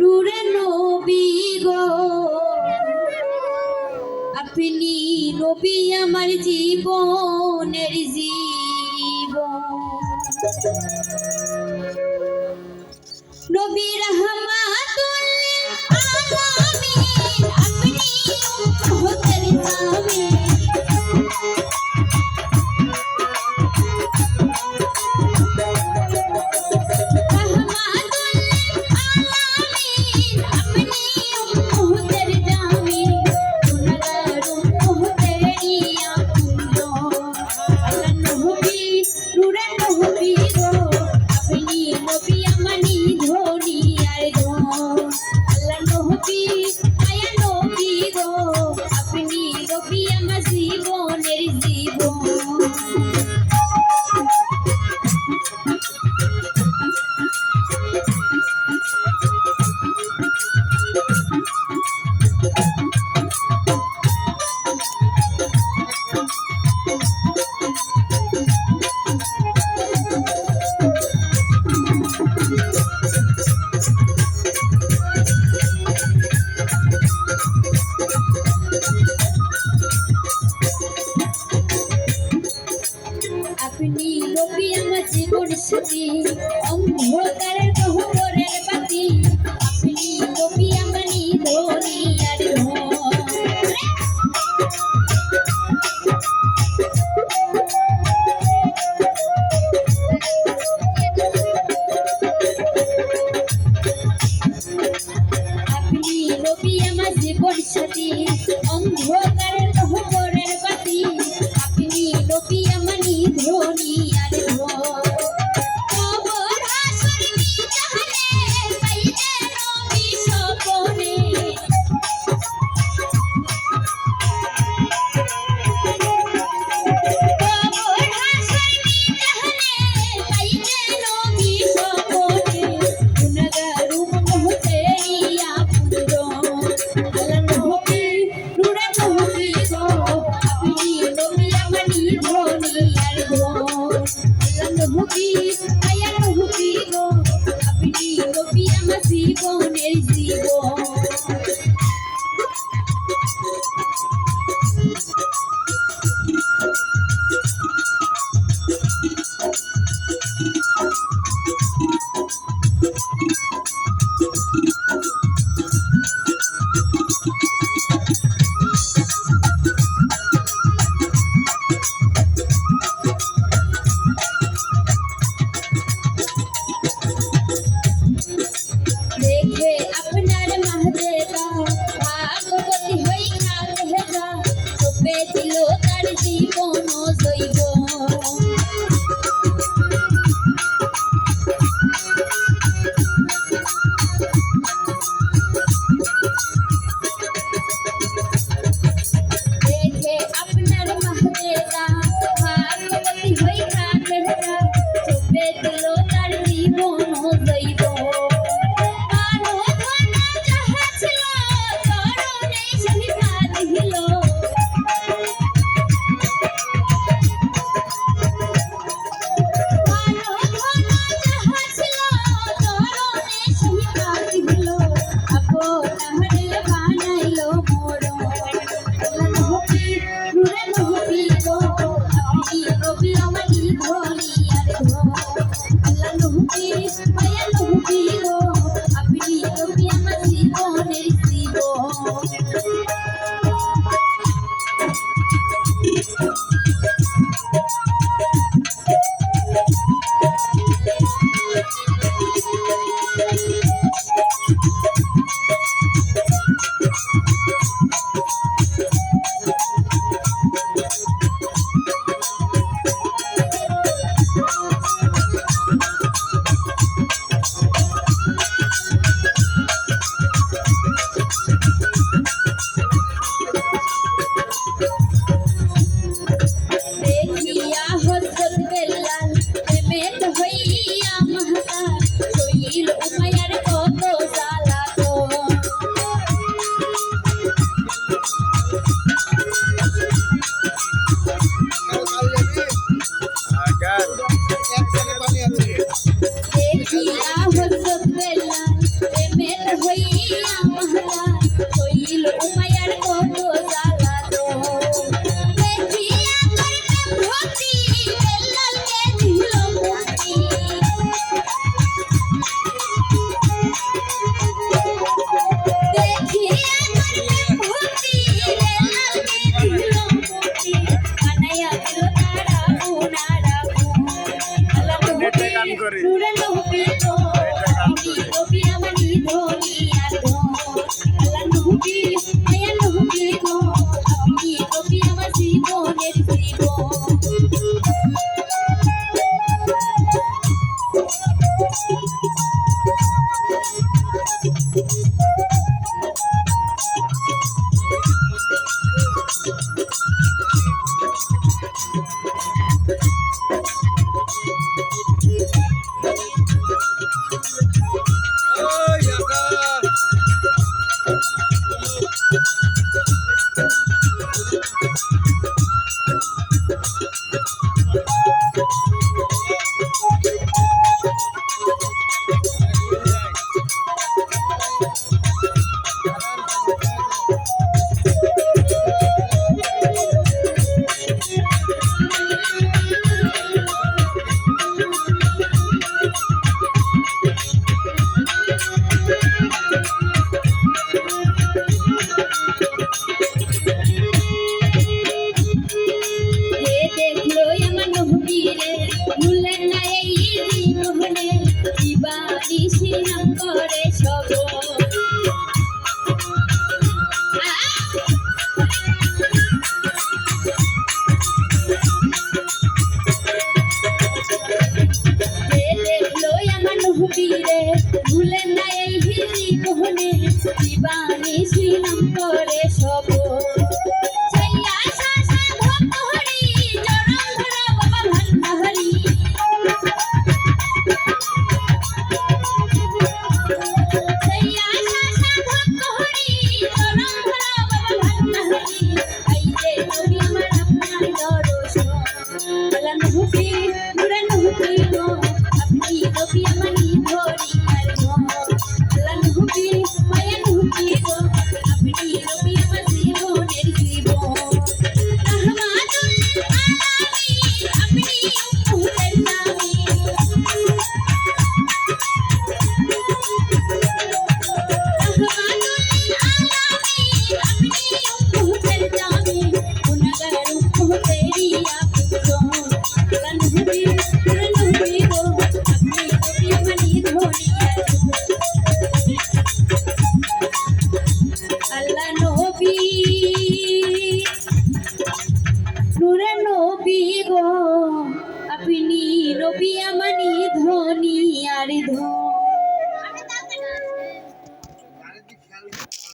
নূরে নবী গো। আপনি নবী আমার জীবনের জীবন। নবী রহমান অন্ধকারের কহবরের বাতি আপনি কবি আমানি দুনিয়ার আপনি রবি আমার জীবন সাথী অন্ধকারের peace. জীবন সইব আছে। করে।